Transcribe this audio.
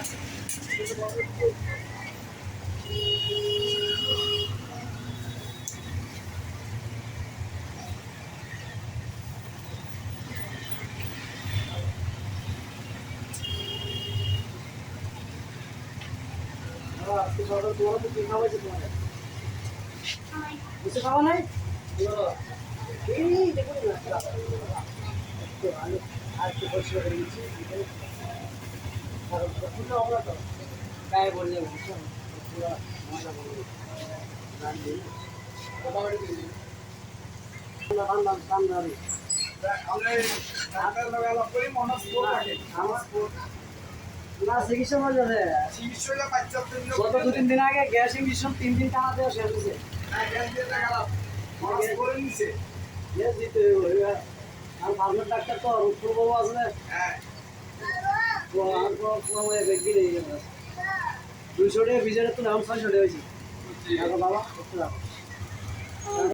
আজকে সকাল তোমার তো কি খাওয়াইছে তোমার কিছু খাওয়া নাই এই দেখুন আর একটু পরিষ্কার না চিকিৎসা হয়ে। যাবে দু তিন দিন আগে গ্যাস ইঞ্জেকশন তিন দিন টানা দেওয়া শেষ হয়েছে গ্যাস দিতে হবে আর ফার্মের ডাক্তার তো উত্তর বাবু আসলে তো দুইশো টাকা ভিজারে তো নাম ছয়শো টাকা হয়েছে। বাবা